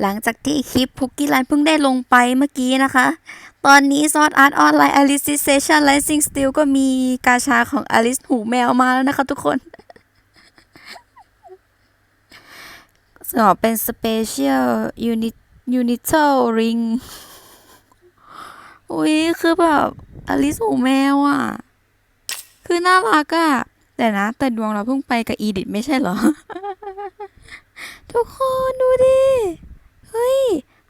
หลังจากที่คลิปพุกกี้ไลน์เพิ่งได้ลงไปเมื่อกี้นะคะ ตอนนี้ซอสอาร์ตออนไลน์ Alice Station Rising Steel ก็มีกาชาของ Alice หูแมวมาแล้วนะคะทุกคนสอบเป็น Special Unit Unital Ring อุ้ยคือแบบ Alice หูแมวอะ คือน่ารักอะแต่นะ แต่ดวงเราเพิ่งไปกับอีดิทไม่ใช่เหรอ ทุกคนดูดิ เฮ้ย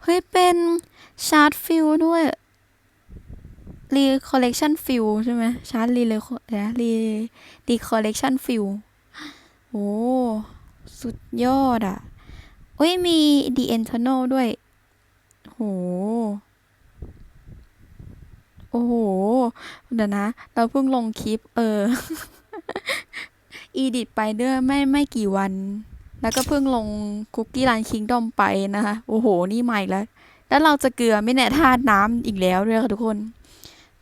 เฮ้ย เป็นชาร์ตฟิลด้วยรีคอลเลกชันฟิลใช่ไหมชาร์ตรีเลยนะรีรีคอลเลกชันฟิลโอ้สุดยอดอะเฮ้ย มี The Internal ด้วย โห โอ้โห เดี๋ยวนะ เราเพิ่งลงคลิป เออ อีดิทไปเด้อไม่ไม่กี่วัน แล้วก็เพิ่งลงคุกกี้รันคิงดอมไปนะคะโอ้โห นี่ใหม่แล้ว แล้วเราจะเกลือไม่แน่ธาตุน้ำอีกแล้วด้วยค่ะทุกคน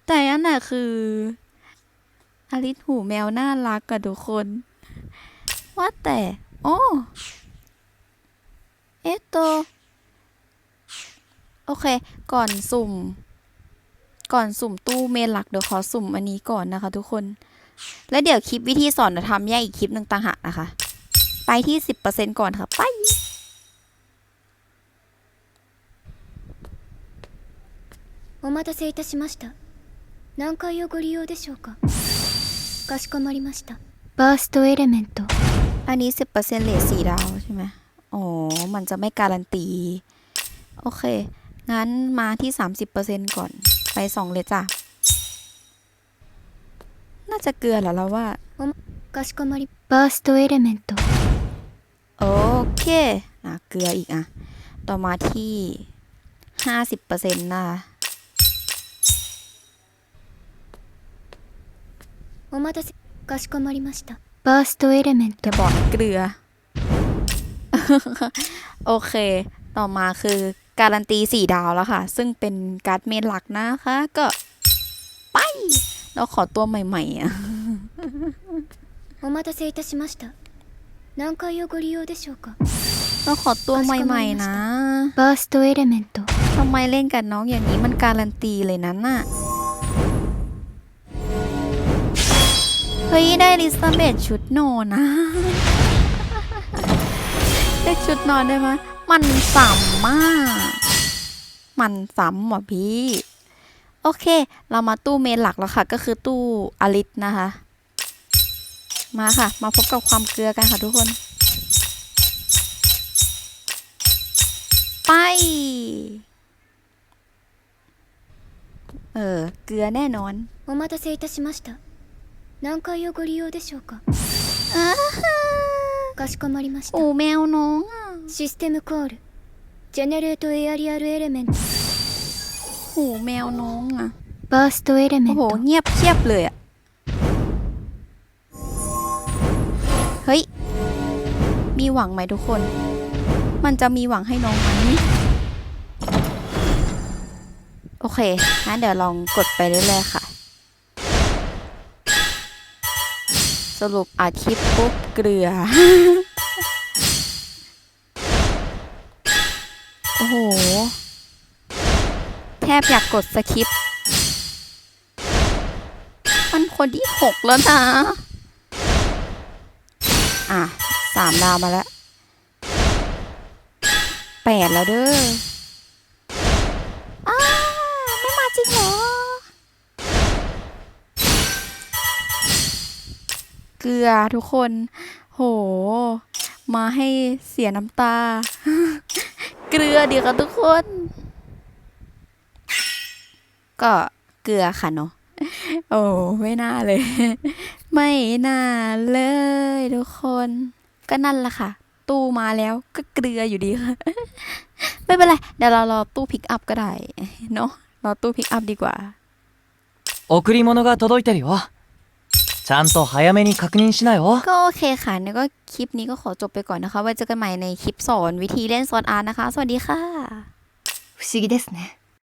แต่อันน่ะคืออลิสหูแมวน่ารักกับทุกคน ว่าแต่โอ้เอะโตโอเค ก่อนสุ่ม ก่อนสุ่มตู้เมนหลักเดี๋ยวขอสุ่มอันนี้ก่อนนะคะ ทุกคน แล้วเดี๋ยวคลิปวิธีสอนจะทำแยกอีกคลิปหนึ่งต่างหากนะคะ ไปที่สิบเปอร์เซ็นก่อนค่ะ ไป お待たせいたしました何階をご利用でしょうかかしこまりましたバーストエレメント อันนี้สิบเปอร์เซ็นต์เลทสี่ดาวใช่ไหมอ๋อ มันจะไม่การันตี โอเค งั้นมาที่สามสิบเปอร์เซ็นก่อน ไปสองเลยจ้ะ น่าจะเกลือเหรอเราว่า かしこまりバーストエレメント โอเค อ่ะ เกลืออีกอ่ะ ต่อมาที่ห้าสิบเปอร์เซ็นต์นะคะ お待たせかしこまりましたバーストエレメン จะ ト บอกนะเกลือ โอเค ต่อมาคือการันตีสี่ดาวแล้วค่ะ ซึ่งเป็นการ์ดเมนหลักนะคะ ก็ ไป เราขอตัวใหม่ๆอ่ะ お待たせいたしました 何階をご利用でしょうか เราขอตัวใหม่ๆนะ バーストエレメント ทำไมเล่นกับน้องอย่างนี้มันการันตีเลยนั้นน่ะ เฮ้ย ได้ลิซาเบธชุดนอนนะ ได้ชุดนอนได้ไหมมันซ้ำมาก มันซ้ำว่ะพี่ โอเค เรามาตู้เมนหลักแล้วค่ะ ก็คือตู้อลิสนะคะ มาค่ะ มาพบกับความเกลือกันค่ะทุกคน ไป เออ เกลือแน่นอน お待たせいたしました何階をご利用でしょうか อ้าฮะ かしこまりました โอ้แมวน้องอ่ะ システムコールジェネレートエアリアルエレメント โอ้แมวน้องอ่ะ バーストエレメ โอ้ ン โห ト เงียบเชียบเลยอ่ะ เฮ้ย มีหวังไหมทุกคน มันจะมีหวังให้น้องไหมโอเคงั้นเดี๋ยวลองกดไปเรื่อยๆค่ะ สรุปอาทิตย์ปุ๊บเกลือ โอ้โห แทบอยากกดสคริปมันคนที่หกแล้วนะ อะสามดาวมาแล้วแปดแล้วเด้ออ้าไม่มาจริงเหรอ เกลือทุกคน โห มาให้เสียน้ำตา เกลือเดีค่ะทุกคน ก็เกลือค่ะเนาะโอ้ไม่น่าเลย ไม่น่าเลยทุกคน ก็นั่นแหละค่ะ ตู้มาแล้วก็เกลืออยู่ดีค่ะ ไม่เป็นไร เดี๋ยวเรารอตู้พิกอัพก็ได้ เนาะรอตู้พิกอัพดีกว่า 贈り物が届いてるよ。ちゃんと早めに確認しなよ。 ก็โอเคค่ะเนี่ยก็คลิปนี้ก็ขอจบไปก่อนนะคะ ไว้เจอกันใหม่ในคลิปสอนวิธีเล่นซอนอาร์ตนะคะ สวัสดีค่ะ 不思議ですね